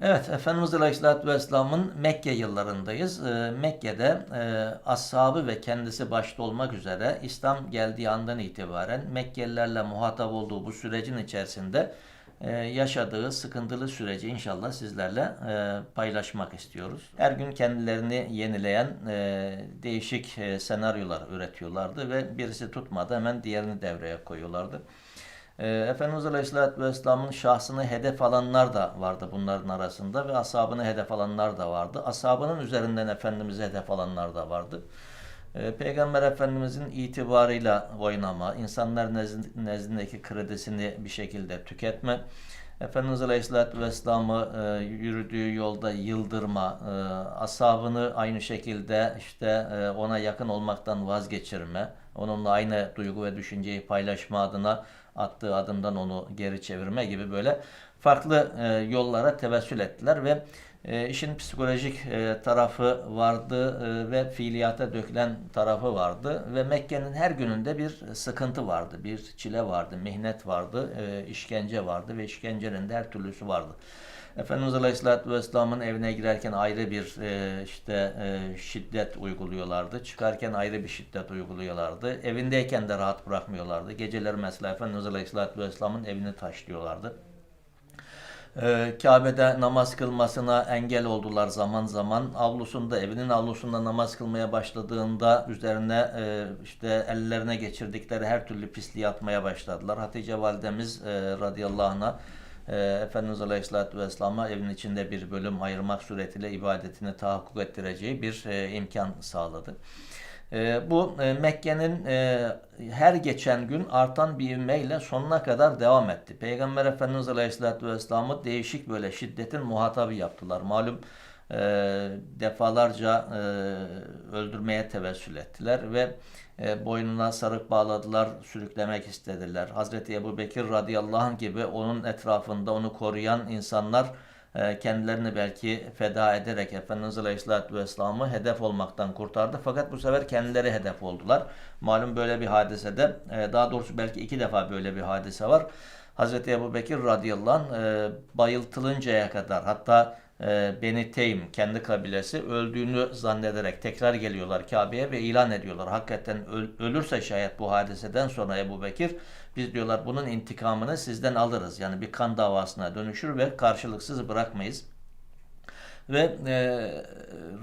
Evet, Efendimiz Aleyhisselatü Vesselam'ın Mekke yıllarındayız. Ee, Mekke'de e, ashabı ve kendisi başta olmak üzere İslam geldiği andan itibaren Mekkelilerle muhatap olduğu bu sürecin içerisinde e, yaşadığı sıkıntılı süreci inşallah sizlerle e, paylaşmak istiyoruz. Her gün kendilerini yenileyen e, değişik e, senaryolar üretiyorlardı ve birisi tutmadı hemen diğerini devreye koyuyorlardı. Ee, Efendimiz Aleyhisselatü Vesselam'ın şahsını hedef alanlar da vardı bunların arasında ve ashabını hedef alanlar da vardı. Ashabının üzerinden Efendimiz'i hedef alanlar da vardı. Ee, Peygamber Efendimiz'in itibarıyla oynama, insanlar nezd- nezdindeki kredisini bir şekilde tüketme, Efendimiz Aleyhisselatü Vesselam'ı e, yürüdüğü yolda yıldırma, e, ashabını aynı şekilde işte e, ona yakın olmaktan vazgeçirme, onunla aynı duygu ve düşünceyi paylaşma adına attığı adımdan onu geri çevirme gibi böyle farklı e, yollara tevessül ettiler ve e, işin psikolojik e, tarafı vardı e, ve fiiliyata dökülen tarafı vardı ve Mekke'nin her gününde bir sıkıntı vardı, bir çile vardı, mihnet vardı, e, işkence vardı ve işkencenin de her türlüsü vardı. Efendimiz Aleyhisselatü Vesselam'ın evine girerken ayrı bir e, işte e, şiddet uyguluyorlardı. Çıkarken ayrı bir şiddet uyguluyorlardı. Evindeyken de rahat bırakmıyorlardı. Geceleri mesela Efendimiz Aleyhisselatü Vesselam'ın evini taşlıyorlardı. Ee, Kabe'de namaz kılmasına engel oldular zaman zaman. Avlusunda, evinin avlusunda namaz kılmaya başladığında üzerine e, işte ellerine geçirdikleri her türlü pisliği atmaya başladılar. Hatice validemiz e, radıyallahu anh'a e, Efendimiz Aleyhisselatü Vesselam'a evin içinde bir bölüm ayırmak suretiyle ibadetini tahakkuk ettireceği bir e, imkan sağladı. E, bu e, Mekke'nin e, her geçen gün artan bir ivmeyle sonuna kadar devam etti. Peygamber Efendimiz Aleyhisselatü Vesselam'ı değişik böyle şiddetin muhatabı yaptılar. Malum e, defalarca e, öldürmeye tevessül ettiler ve e, boynuna sarık bağladılar, sürüklemek istediler. Hazreti Ebu Bekir radıyallahu anh gibi onun etrafında onu koruyan insanlar e, kendilerini belki feda ederek Efendimiz Aleyhisselatü Vesselam'ı hedef olmaktan kurtardı. Fakat bu sefer kendileri hedef oldular. Malum böyle bir hadisede, e, daha doğrusu belki iki defa böyle bir hadise var. Hazreti Ebu Bekir radıyallahu anh e, bayıltılıncaya kadar hatta e, Beni Teym kendi kabilesi öldüğünü zannederek tekrar geliyorlar Kabe'ye ve ilan ediyorlar. Hakikaten öl- ölürse şayet bu hadiseden sonra Ebu Bekir biz diyorlar bunun intikamını sizden alırız. Yani bir kan davasına dönüşür ve karşılıksız bırakmayız. Ve e,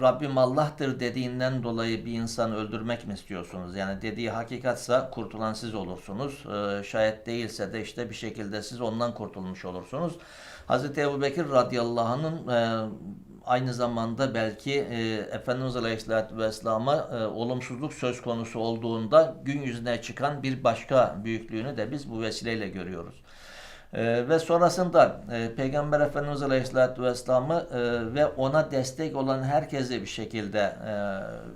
Rabbim Allah'tır dediğinden dolayı bir insanı öldürmek mi istiyorsunuz? Yani dediği hakikatsa kurtulan siz olursunuz. E, şayet değilse de işte bir şekilde siz ondan kurtulmuş olursunuz. Hazreti Ebu Bekir radıyallahu anh'ın e, aynı zamanda belki e, Efendimiz Aleyhisselatü Vesselam'a e, olumsuzluk söz konusu olduğunda gün yüzüne çıkan bir başka büyüklüğünü de biz bu vesileyle görüyoruz. Ee, ve sonrasında e, Peygamber Efendimiz Aleyhisselatü Vesselam'ı e, ve ona destek olan herkesi bir şekilde e,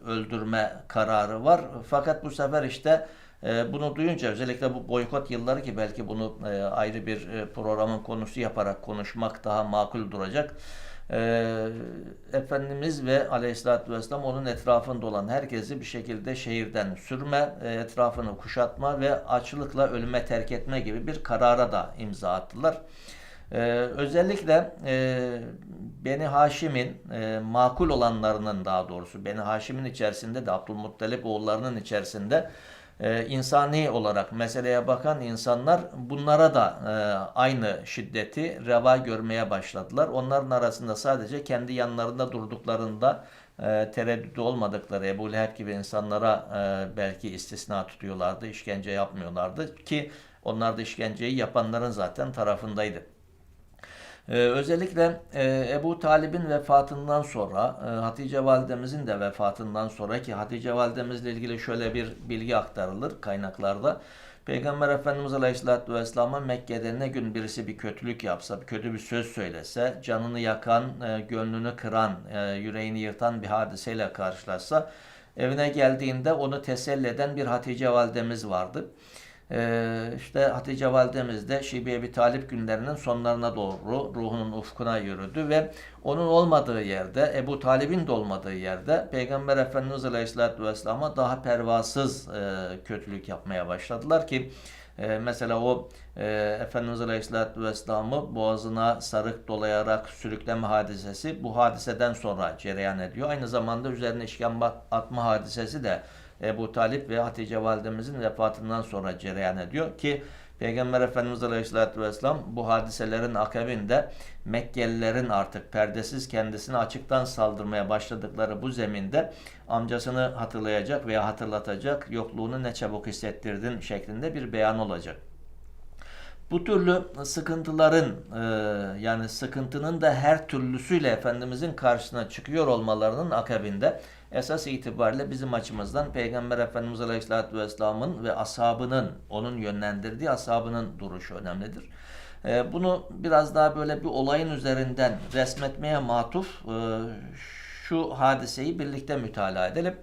öldürme kararı var. Fakat bu sefer işte e, bunu duyunca özellikle bu boykot yılları ki belki bunu e, ayrı bir e, programın konusu yaparak konuşmak daha makul duracak. Ee, Efendimiz ve Aleyhisselatü Vesselam onun etrafında olan herkesi bir şekilde şehirden sürme, e, etrafını kuşatma ve açlıkla ölüme terk etme gibi bir karara da imza attılar. Ee, özellikle e, Beni Haşim'in e, makul olanlarının daha doğrusu Beni Haşim'in içerisinde de Abdülmuttalip oğullarının içerisinde e, insani olarak meseleye bakan insanlar bunlara da e, aynı şiddeti reva görmeye başladılar. Onların arasında sadece kendi yanlarında durduklarında e, tereddütü olmadıkları Ebu Leheb gibi insanlara e, belki istisna tutuyorlardı, işkence yapmıyorlardı ki onlar da işkenceyi yapanların zaten tarafındaydı. Ee, özellikle e, Ebu Talib'in vefatından sonra e, Hatice validemizin de vefatından sonra ki Hatice validemizle ilgili şöyle bir bilgi aktarılır kaynaklarda. Peygamber Efendimiz Aleyhisselatü Vesselam'a Mekke'de ne gün birisi bir kötülük yapsa, bir kötü bir söz söylese, canını yakan, e, gönlünü kıran, e, yüreğini yırtan bir hadiseyle karşılaşsa, evine geldiğinde onu teselli eden bir Hatice validemiz vardı. Ee, işte Hatice validemiz de Şibi Ebi Talip günlerinin sonlarına doğru ruhunun ufkuna yürüdü ve onun olmadığı yerde, Ebu Talib'in de olmadığı yerde Peygamber Efendimiz Aleyhisselatü Vesselam'a daha pervasız e, kötülük yapmaya başladılar ki E, mesela o e, Efendimiz Aleyhisselatü Vesselam'ı boğazına sarık dolayarak sürükleme hadisesi bu hadiseden sonra cereyan ediyor. Aynı zamanda üzerine işkembe atma hadisesi de Ebu Talip ve Hatice validemizin vefatından sonra cereyan ediyor ki Peygamber Efendimiz Aleyhisselatü Vesselam bu hadiselerin akabinde Mekkelilerin artık perdesiz kendisini açıktan saldırmaya başladıkları bu zeminde amcasını hatırlayacak veya hatırlatacak yokluğunu ne çabuk hissettirdin şeklinde bir beyan olacak. Bu türlü sıkıntıların e, yani sıkıntının da her türlüsüyle Efendimizin karşısına çıkıyor olmalarının akabinde esas itibariyle bizim açımızdan Peygamber Efendimiz Aleyhisselatü Vesselam'ın ve ashabının, onun yönlendirdiği ashabının duruşu önemlidir. E, bunu biraz daha böyle bir olayın üzerinden resmetmeye matuf e, şu hadiseyi birlikte mütalaa edelim.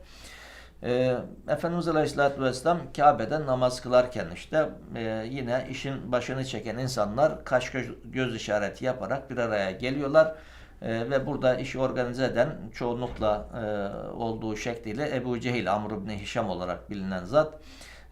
Ee, Efendimiz Aleyhisselatü Vesselam Kabe'de namaz kılarken işte e, yine işin başını çeken insanlar kaş göz işareti yaparak bir araya geliyorlar. E, ve burada işi organize eden çoğunlukla e, olduğu şekliyle Ebu Cehil, Amr ibn Hişam olarak bilinen zat.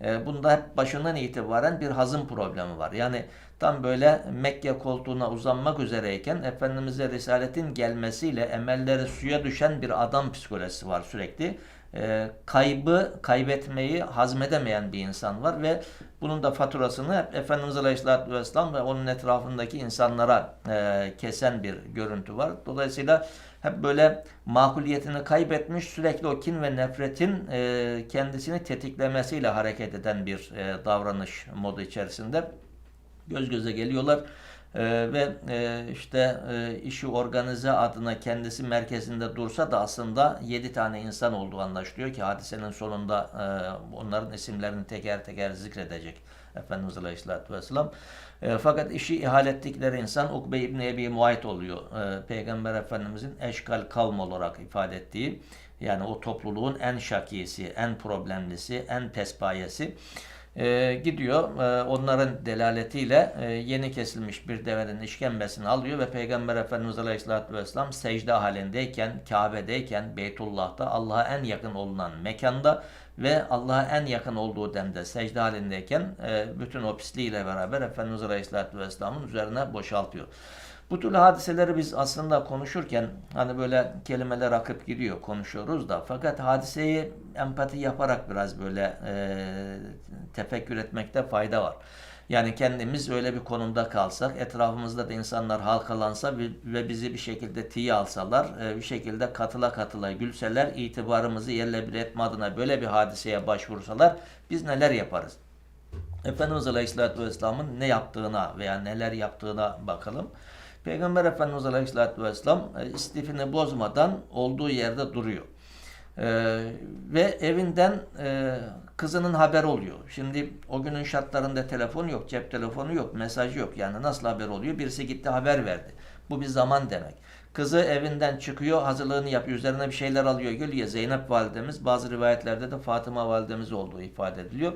E, bunda hep başından itibaren bir hazım problemi var. Yani tam böyle Mekke koltuğuna uzanmak üzereyken Efendimiz'e Risaletin gelmesiyle emelleri suya düşen bir adam psikolojisi var sürekli e, kaybı, kaybetmeyi hazmedemeyen bir insan var ve bunun da faturasını hep Efendimiz Aleyhisselatü Vesselam ve onun etrafındaki insanlara e, kesen bir görüntü var. Dolayısıyla hep böyle makuliyetini kaybetmiş, sürekli o kin ve nefretin e, kendisini tetiklemesiyle hareket eden bir e, davranış modu içerisinde göz göze geliyorlar. Ee, ve e, işte e, işi organize adına kendisi merkezinde dursa da aslında 7 tane insan olduğu anlaşılıyor ki hadisenin sonunda e, onların isimlerini teker teker zikredecek Efendimiz Aleyhisselatü Vesselam. E, fakat işi ihale ettikleri insan Ukbe İbni Ebi Muayt oluyor. E, Peygamber Efendimizin eşkal kavm olarak ifade ettiği yani o topluluğun en şakisi, en problemlisi, en pespayesi e, gidiyor e, onların delaletiyle e, yeni kesilmiş bir devenin işkembesini alıyor ve Peygamber Efendimiz Aleyhisselatü Vesselam secde halindeyken, Kabe'deyken, Beytullah'ta Allah'a en yakın olunan mekanda ve Allah'a en yakın olduğu demde secde halindeyken e, bütün o pisliğiyle beraber Efendimiz Aleyhisselatü Vesselam'ın üzerine boşaltıyor. Bu türlü hadiseleri biz aslında konuşurken hani böyle kelimeler akıp gidiyor konuşuyoruz da fakat hadiseyi empati yaparak biraz böyle e, tefekkür etmekte fayda var. Yani kendimiz öyle bir konumda kalsak, etrafımızda da insanlar halkalansa ve bizi bir şekilde tiye alsalar, bir şekilde katıla katıla gülseler, itibarımızı yerle bir etme adına böyle bir hadiseye başvursalar biz neler yaparız? Efendimiz Aleyhisselatü Vesselam'ın ne yaptığına veya neler yaptığına bakalım. Peygamber Efendimiz Aleyhisselatü Vesselam e, istifini bozmadan olduğu yerde duruyor. Ee, ve evinden e, kızının haber oluyor. Şimdi o günün şartlarında telefon yok, cep telefonu yok, mesaj yok. Yani nasıl haber oluyor? Birisi gitti haber verdi. Bu bir zaman demek. Kızı evinden çıkıyor, hazırlığını yapıyor, üzerine bir şeyler alıyor, geliyor. Zeynep validemiz, bazı rivayetlerde de Fatıma validemiz olduğu ifade ediliyor.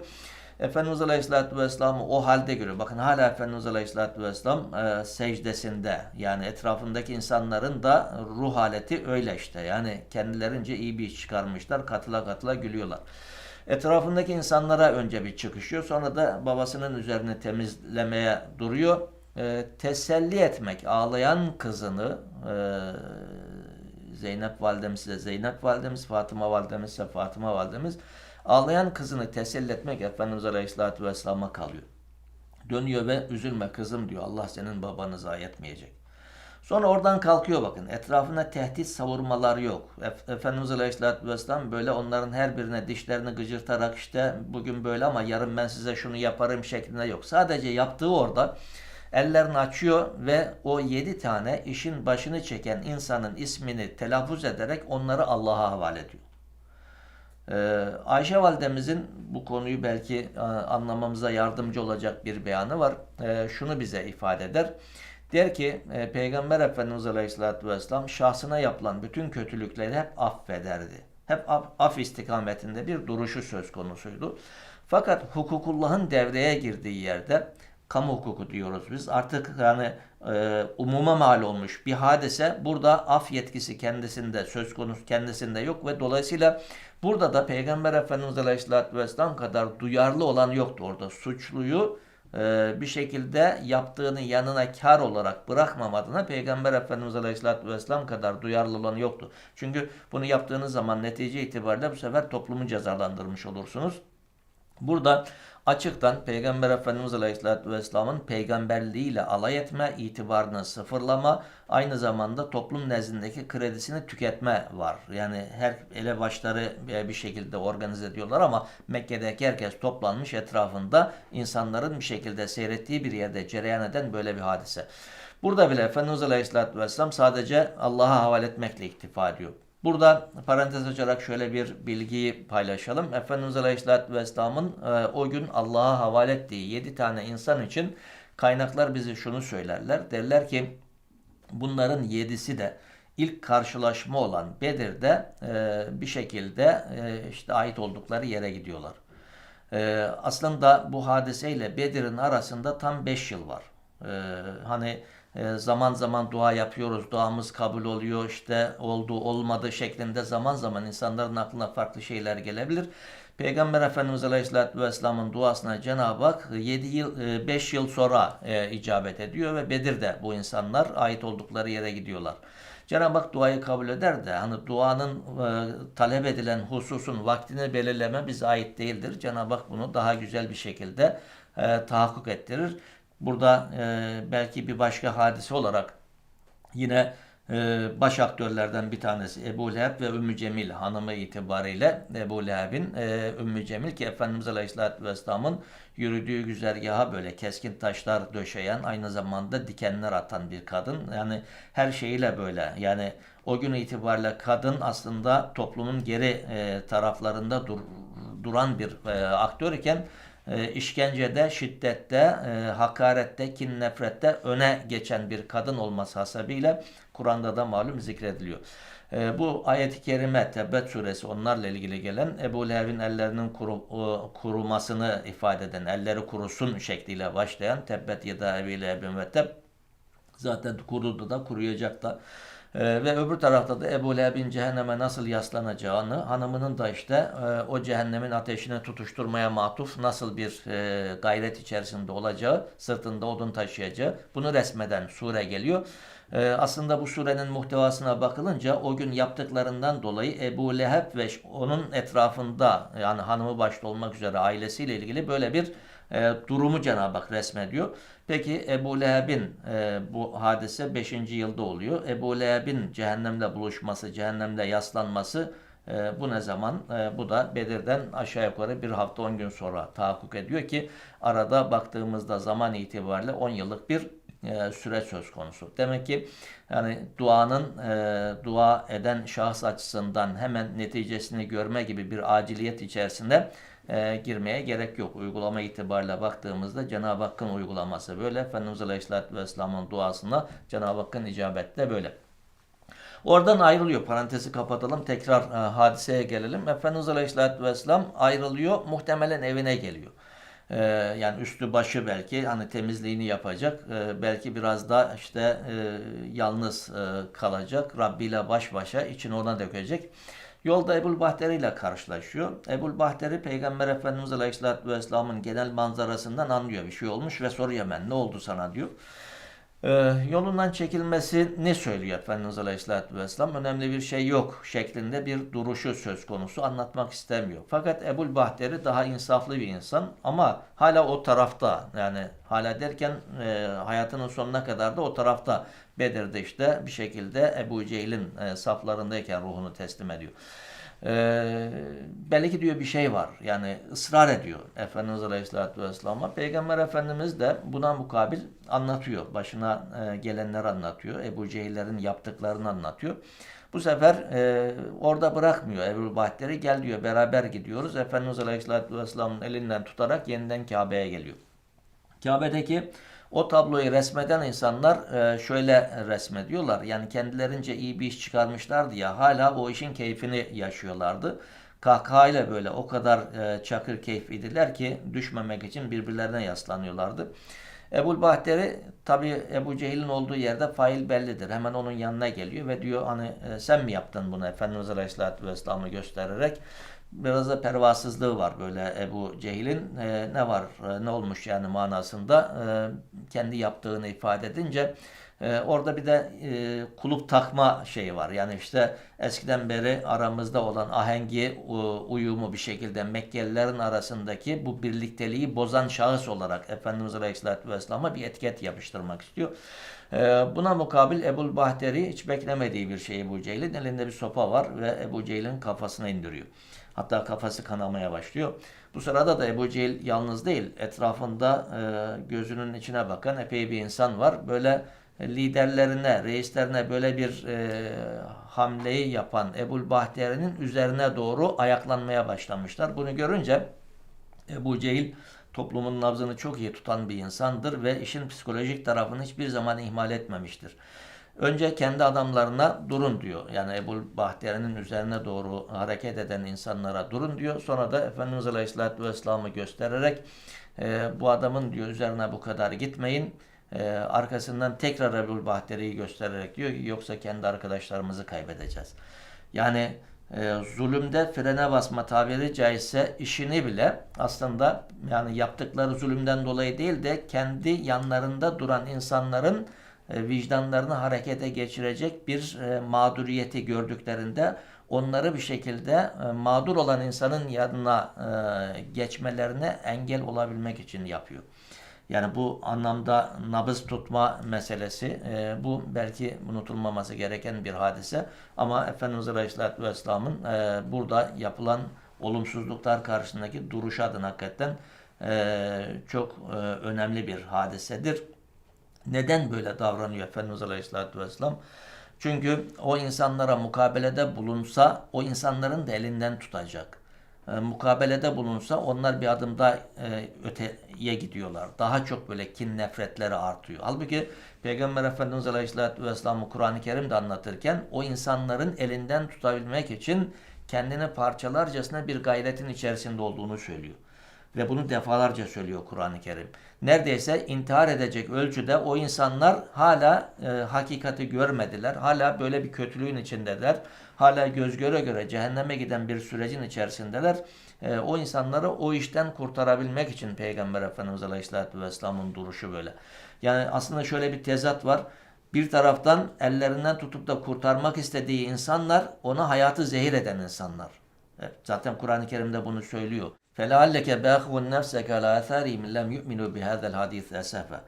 Efendimiz Aleyhisselatü Vesselam'ı o halde görüyor. Bakın hala Efendimiz Aleyhisselatü Vesselam e, secdesinde. Yani etrafındaki insanların da ruh haleti öyle işte. Yani kendilerince iyi bir iş çıkarmışlar. Katıla katıla gülüyorlar. Etrafındaki insanlara önce bir çıkışıyor. Sonra da babasının üzerine temizlemeye duruyor. E, teselli etmek, ağlayan kızını e, Zeynep validemiz de Zeynep validemiz, Fatıma validemiz ise Fatıma validemiz Ağlayan kızını teselli etmek Efendimiz Aleyhisselatü Vesselam'a kalıyor. Dönüyor ve üzülme kızım diyor. Allah senin babanı zayi etmeyecek. Sonra oradan kalkıyor bakın. Etrafına tehdit savurmalar yok. Efendimiz Aleyhisselatü Vesselam böyle onların her birine dişlerini gıcırtarak işte bugün böyle ama yarın ben size şunu yaparım şeklinde yok. Sadece yaptığı orada ellerini açıyor ve o yedi tane işin başını çeken insanın ismini telaffuz ederek onları Allah'a havale ediyor. Ee, Ayşe validemizin bu konuyu belki e, anlamamıza yardımcı olacak bir beyanı var. Ee, şunu bize ifade eder. Der ki e, Peygamber Efendimiz Aleyhisselatü Vesselam şahsına yapılan bütün kötülükleri hep affederdi. Hep af, af istikametinde bir duruşu söz konusuydu. Fakat hukukullahın devreye girdiği yerde kamu hukuku diyoruz biz. Artık yani e, umuma mal olmuş bir hadise burada af yetkisi kendisinde söz konusu kendisinde yok ve dolayısıyla burada da Peygamber Efendimiz Aleyhisselatü Vesselam kadar duyarlı olan yoktu orada. Suçluyu e, bir şekilde yaptığını yanına kar olarak bırakmam adına Peygamber Efendimiz Aleyhisselatü Vesselam kadar duyarlı olan yoktu. Çünkü bunu yaptığınız zaman netice itibariyle bu sefer toplumu cezalandırmış olursunuz. Burada açıktan Peygamber Efendimiz Aleyhisselatü Vesselam'ın peygamberliğiyle alay etme, itibarını sıfırlama, aynı zamanda toplum nezdindeki kredisini tüketme var. Yani her elebaşları bir şekilde organize ediyorlar ama Mekke'deki herkes toplanmış etrafında insanların bir şekilde seyrettiği bir yerde cereyan eden böyle bir hadise. Burada bile Efendimiz Aleyhisselatü Vesselam sadece Allah'a havale etmekle iktifa ediyor. Burada parantez açarak şöyle bir bilgiyi paylaşalım. Efendimiz Aleyhisselatü Vesselam'ın e, o gün Allah'a havale ettiği 7 tane insan için kaynaklar bize şunu söylerler. Derler ki bunların 7'si de ilk karşılaşma olan Bedir'de e, bir şekilde e, işte ait oldukları yere gidiyorlar. E, aslında bu hadiseyle Bedir'in arasında tam 5 yıl var. E, hani e, zaman zaman dua yapıyoruz, duamız kabul oluyor, işte oldu olmadı şeklinde zaman zaman insanların aklına farklı şeyler gelebilir. Peygamber Efendimiz Aleyhisselatü Vesselam'ın duasına Cenab-ı Hak 7 yıl, 5 yıl sonra e, icabet ediyor ve Bedir'de bu insanlar ait oldukları yere gidiyorlar. Cenab-ı Hak duayı kabul eder de hani duanın e, talep edilen hususun vaktini belirleme bize ait değildir. Cenab-ı Hak bunu daha güzel bir şekilde e, tahakkuk ettirir. Burada e, belki bir başka hadise olarak yine e, baş aktörlerden bir tanesi Ebu Leheb ve Ümmü Cemil hanımı itibariyle Ebu Leheb'in e, Ümmü Cemil ki Efendimiz Aleyhisselatü Vesselam'ın yürüdüğü güzergaha böyle keskin taşlar döşeyen aynı zamanda dikenler atan bir kadın. Yani her şeyiyle böyle yani o gün itibariyle kadın aslında toplumun geri e, taraflarında dur, duran bir e, aktör iken e, işkencede, şiddette, e, hakarette, kin nefrette öne geçen bir kadın olması hasebiyle Kur'an'da da malum zikrediliyor. E, bu ayet-i kerime Tebbet suresi onlarla ilgili gelen Ebu Leheb'in ellerinin kuru, kurumasını ifade eden, elleri kurusun şekliyle başlayan Tebbet yeda Ebi Leheb'in ve Teb zaten kurudu da kuruyacak da ee, ve öbür tarafta da Ebu Leheb'in cehenneme nasıl yaslanacağını, hanımının da işte e, o cehennemin ateşine tutuşturmaya matuf nasıl bir e, gayret içerisinde olacağı, sırtında odun taşıyacağı bunu resmeden sure geliyor. E, aslında bu surenin muhtevasına bakılınca o gün yaptıklarından dolayı Ebu Leheb ve onun etrafında yani hanımı başta olmak üzere ailesiyle ilgili böyle bir e, durumu Cenab-ı Hak resmediyor. Peki Ebu Leheb'in e, bu hadise 5. yılda oluyor. Ebu Leheb'in cehennemde buluşması, cehennemde yaslanması e, bu ne zaman? E, bu da Bedir'den aşağı yukarı bir hafta 10 gün sonra tahakkuk ediyor ki arada baktığımızda zaman itibariyle 10 yıllık bir e, süre söz konusu. Demek ki yani duanın e, dua eden şahıs açısından hemen neticesini görme gibi bir aciliyet içerisinde e, girmeye gerek yok. Uygulama itibariyle baktığımızda Cenab-ı Hakk'ın uygulaması böyle. Efendimiz Aleyhisselatü Vesselam'ın duasına Cenab-ı Hakk'ın icabeti de böyle. Oradan ayrılıyor. Parantezi kapatalım. Tekrar e, hadiseye gelelim. Efendimiz Aleyhisselatü Vesselam ayrılıyor. Muhtemelen evine geliyor. E, yani üstü başı belki hani temizliğini yapacak. E, belki biraz da işte e, yalnız e, kalacak. Rabbi ile baş başa için ona dökecek. Yolda Ebul Bahteri ile karşılaşıyor. Ebul Bahteri Peygamber Efendimiz Aleyhisselatü Vesselam'ın genel manzarasından anlıyor bir şey olmuş ve soruyor hemen ne oldu sana diyor. Ee, yolundan çekilmesi ne söylüyor Efendimiz Aleyhisselatü Vesselam? Önemli bir şey yok şeklinde bir duruşu söz konusu anlatmak istemiyor. Fakat Ebul Bahteri daha insaflı bir insan ama hala o tarafta yani hala derken e, hayatının sonuna kadar da o tarafta Bedir'de işte bir şekilde Ebu Cehil'in e, saflarındayken ruhunu teslim ediyor. Ee, belki diyor bir şey var. Yani ısrar ediyor Efendimiz Aleyhisselatü Vesselam'a. Peygamber Efendimiz de buna mukabil anlatıyor. Başına e, gelenler anlatıyor. Ebu Cehiller'in yaptıklarını anlatıyor. Bu sefer e, orada bırakmıyor Ebu Bahteri. Gel diyor beraber gidiyoruz. Efendimiz Aleyhisselatü Vesselam'ın elinden tutarak yeniden Kabe'ye geliyor. Kabe'deki o tabloyu resmeden insanlar e, şöyle resmediyorlar. Yani kendilerince iyi bir iş çıkarmışlardı ya hala o işin keyfini yaşıyorlardı. Kahkahayla böyle o kadar e, çakır keyfidiler ki düşmemek için birbirlerine yaslanıyorlardı. Ebul Bahteri tabi Ebu Cehil'in olduğu yerde fail bellidir. Hemen onun yanına geliyor ve diyor hani e, sen mi yaptın bunu Efendimiz Aleyhisselatü Vesselam'ı göstererek. Biraz da pervasızlığı var böyle Ebu Cehil'in. E, ne var, e, ne olmuş yani manasında e, kendi yaptığını ifade edince e, orada bir de e, kulüp takma şeyi var. Yani işte eskiden beri aramızda olan ahengi, u- uyumu bir şekilde Mekkelilerin arasındaki bu birlikteliği bozan şahıs olarak Efendimiz Aleyhisselatü Vesselam'a bir etiket yapıştırmak istiyor. E, buna mukabil Ebul Bahteri hiç beklemediği bir şey Ebu Cehil'in. Elinde bir sopa var ve Ebu Cehil'in kafasına indiriyor. Hatta kafası kanamaya başlıyor. Bu sırada da Ebu Cehil yalnız değil. Etrafında e, gözünün içine bakan epey bir insan var. Böyle liderlerine, reislerine böyle bir e, hamleyi yapan Ebul Bahteri'nin üzerine doğru ayaklanmaya başlamışlar. Bunu görünce Ebu Cehil toplumun nabzını çok iyi tutan bir insandır ve işin psikolojik tarafını hiçbir zaman ihmal etmemiştir. Önce kendi adamlarına durun diyor. Yani Ebu Bahteri'nin üzerine doğru hareket eden insanlara durun diyor. Sonra da Efendimiz Aleyhisselatü Vesselam'ı göstererek e, bu adamın diyor üzerine bu kadar gitmeyin. E, arkasından tekrar Ebu Bahteri'yi göstererek diyor ki yoksa kendi arkadaşlarımızı kaybedeceğiz. Yani e, zulümde frene basma tabiri caizse işini bile aslında yani yaptıkları zulümden dolayı değil de kendi yanlarında duran insanların vicdanlarını harekete geçirecek bir e, mağduriyeti gördüklerinde onları bir şekilde e, mağdur olan insanın yanına e, geçmelerine engel olabilmek için yapıyor. Yani bu anlamda nabız tutma meselesi e, bu belki unutulmaması gereken bir hadise. Ama Efendimiz Aleyhisselatü Vesselam'ın e, burada yapılan olumsuzluklar karşısındaki duruş adına hakikaten e, çok e, önemli bir hadisedir. Neden böyle davranıyor Efendimiz Aleyhisselatü Vesselam? Çünkü o insanlara mukabelede bulunsa o insanların da elinden tutacak. E, mukabelede bulunsa onlar bir adım daha e, öteye gidiyorlar. Daha çok böyle kin nefretleri artıyor. Halbuki Peygamber Efendimiz Aleyhisselatü Vesselam'ı Kur'an-ı Kerim'de anlatırken o insanların elinden tutabilmek için kendini parçalarcasına bir gayretin içerisinde olduğunu söylüyor. Ve bunu defalarca söylüyor Kur'an-ı Kerim. Neredeyse intihar edecek ölçüde o insanlar hala e, hakikati görmediler. Hala böyle bir kötülüğün içindeler. Hala göz göre göre cehenneme giden bir sürecin içerisindeler. E, o insanları o işten kurtarabilmek için Peygamber Efendimiz Aleyhisselatü Vesselam'ın duruşu böyle. Yani aslında şöyle bir tezat var. Bir taraftan ellerinden tutup da kurtarmak istediği insanlar ona hayatı zehir eden insanlar. Zaten Kur'an-ı Kerim'de bunu söylüyor. فَلَعَلَّكَ بَاخُوًا نَفْسَكَ عَلَى آثَارِهِمْ لَمْ يُؤْمِنُوا بِهَذَا الْحَدِيثِ أَسَفًا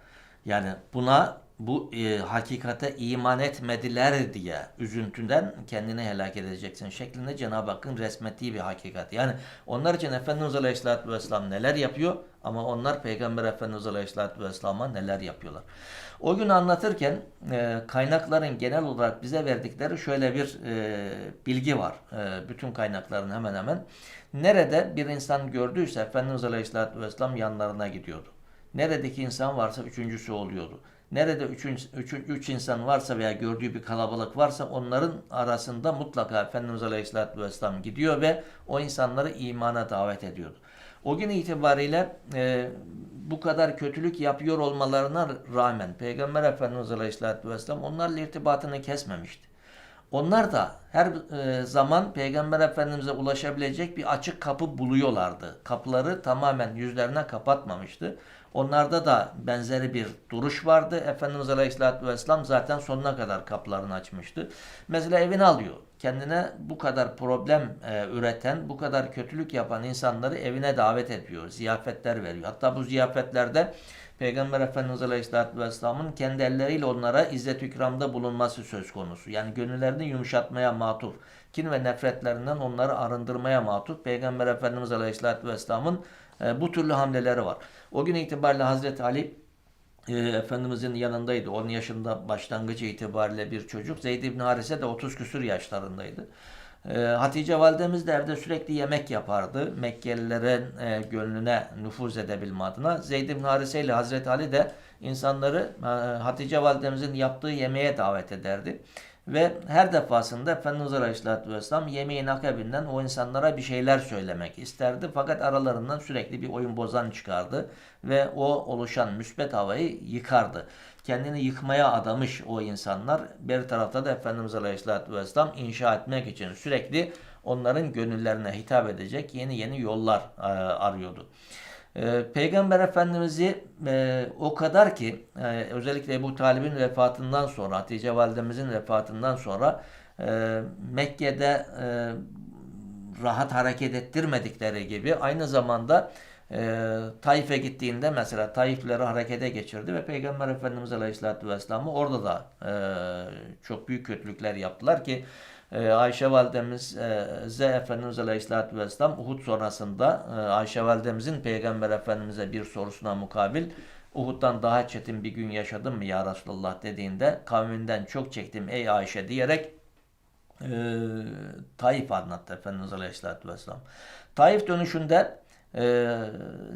Yani buna bu e, hakikate iman etmediler diye üzüntüden kendini helak edeceksin şeklinde Cenab-ı Hakk'ın resmettiği bir hakikat. Yani onlar için Efendimiz Aleyhisselatü Vesselam neler yapıyor ama onlar Peygamber Efendimiz Aleyhisselatü Vesselam'a neler yapıyorlar. O gün anlatırken e, kaynakların genel olarak bize verdikleri şöyle bir e, bilgi var. E, bütün kaynakların hemen hemen. Nerede bir insan gördüyse Efendimiz Aleyhisselatü Vesselam yanlarına gidiyordu. Neredeki insan varsa üçüncüsü oluyordu. Nerede üçün, üçün, üç insan varsa veya gördüğü bir kalabalık varsa onların arasında mutlaka Efendimiz Aleyhisselatü Vesselam gidiyor ve o insanları imana davet ediyordu. O gün itibariyle e, bu kadar kötülük yapıyor olmalarına rağmen Peygamber Efendimiz Aleyhisselatü Vesselam onlarla irtibatını kesmemişti. Onlar da her e, zaman Peygamber Efendimiz'e ulaşabilecek bir açık kapı buluyorlardı. Kapıları tamamen yüzlerine kapatmamıştı. Onlarda da benzeri bir duruş vardı. Efendimiz Aleyhisselatü Vesselam zaten sonuna kadar kapılarını açmıştı. Mesela evini alıyor. Kendine bu kadar problem e, üreten, bu kadar kötülük yapan insanları evine davet ediyor. Ziyafetler veriyor. Hatta bu ziyafetlerde Peygamber Efendimiz Aleyhisselatü Vesselam'ın kendi elleriyle onlara izzet ikramda bulunması söz konusu. Yani gönüllerini yumuşatmaya matuf. Kin ve nefretlerinden onları arındırmaya matuf. Peygamber Efendimiz Aleyhisselatü Vesselam'ın e, bu türlü hamleleri var. O gün itibariyle Hazreti Ali e, Efendimizin yanındaydı. 10 yaşında başlangıcı itibariyle bir çocuk. Zeyd İbni Harise de 30 küsür yaşlarındaydı. E, Hatice validemiz de evde sürekli yemek yapardı. Mekkelilerin e, gönlüne nüfuz edebilme adına. Zeyd İbni Harise ile Hazreti Ali de insanları e, Hatice validemizin yaptığı yemeğe davet ederdi. Ve her defasında Efendimiz Aleyhisselatü Vesselam yemeğin akabinden o insanlara bir şeyler söylemek isterdi. Fakat aralarından sürekli bir oyun bozan çıkardı. Ve o oluşan müsbet havayı yıkardı. Kendini yıkmaya adamış o insanlar. Bir tarafta da Efendimiz Aleyhisselatü Vesselam inşa etmek için sürekli onların gönüllerine hitap edecek yeni yeni yollar e, arıyordu. E, Peygamber Efendimiz'i e, o kadar ki özellikle Ebu Talib'in vefatından sonra Hatice validemizin vefatından sonra Mekke'de rahat hareket ettirmedikleri gibi aynı zamanda e, Taif'e gittiğinde mesela Taifleri harekete geçirdi ve Peygamber Efendimiz Aleyhisselatü Vesselam'ı orada da e, çok büyük kötülükler yaptılar ki e, Ayşe validemiz e, Efendimiz Aleyhisselatü Vesselam Uhud sonrasında e, Ayşe validemizin Peygamber Efendimiz'e bir sorusuna mukabil Uhud'dan daha çetin bir gün yaşadın mı ya Resulallah dediğinde kavminden çok çektim ey Ayşe diyerek e, Taif anlattı Efendimiz Aleyhisselatü Vesselam. Taif dönüşünde e,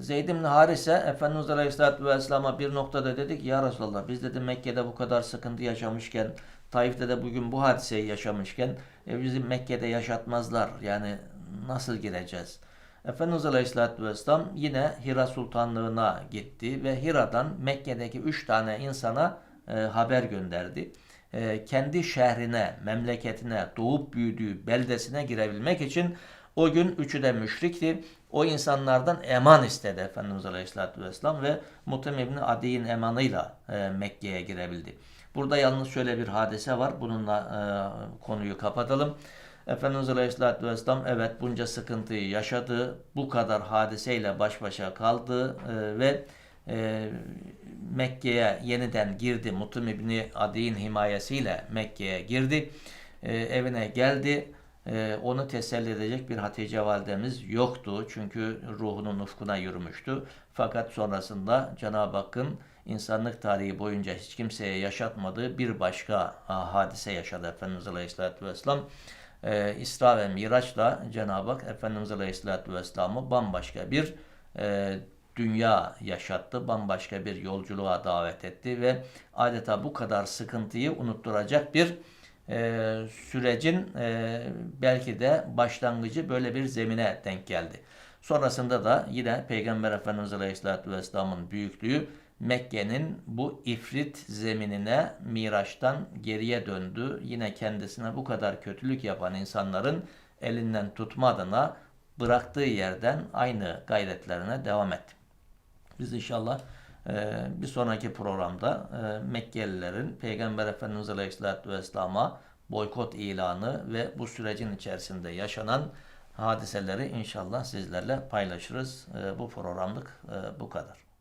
Zeyd ibn Harise Efendimiz Aleyhisselatü Vesselam'a bir noktada dedik ya Resulallah biz dedi Mekke'de bu kadar sıkıntı yaşamışken Taif'te de bugün bu hadiseyi yaşamışken e, bizi Mekke'de yaşatmazlar. Yani nasıl gireceğiz? Efendimiz Aleyhisselatü Vesselam yine Hira Sultanlığı'na gitti ve Hira'dan Mekke'deki üç tane insana e, haber gönderdi. E, kendi şehrine, memleketine, doğup büyüdüğü beldesine girebilmek için o gün üçü de müşrikti. O insanlardan eman istedi Efendimiz Aleyhisselatü Vesselam ve Mutim İbni Adi'nin emanıyla e, Mekke'ye girebildi. Burada yalnız şöyle bir hadise var. Bununla e, konuyu kapatalım. Efendimiz Aleyhisselatü Vesselam evet bunca sıkıntıyı yaşadı. Bu kadar hadiseyle baş başa kaldı e, ve e, Mekke'ye yeniden girdi. Mutim İbni Adi'nin himayesiyle Mekke'ye girdi. E, evine geldi. E, onu teselli edecek bir Hatice validemiz yoktu. Çünkü ruhunun ufkuna yürümüştü. Fakat sonrasında Cenab-ı Hakk'ın insanlık tarihi boyunca hiç kimseye yaşatmadığı bir başka hadise yaşadı Efendimiz Aleyhisselatü Vesselam. E, İsra ve Miraç'la Cenab-ı Hak Efendimiz Aleyhisselatü Vesselam'ı bambaşka bir e, dünya yaşattı. Bambaşka bir yolculuğa davet etti ve adeta bu kadar sıkıntıyı unutturacak bir e, sürecin e, belki de başlangıcı böyle bir zemine denk geldi. Sonrasında da yine Peygamber Efendimiz Aleyhisselatü Vesselam'ın büyüklüğü Mekke'nin bu ifrit zeminine Miraç'tan geriye döndü. Yine kendisine bu kadar kötülük yapan insanların elinden tutma adına bıraktığı yerden aynı gayretlerine devam etti. Biz inşallah bir sonraki programda e, Mekkelilerin Peygamber Efendimiz Aleyhisselatü Vesselam'a boykot ilanı ve bu sürecin içerisinde yaşanan hadiseleri inşallah sizlerle paylaşırız. E, bu programlık bu kadar.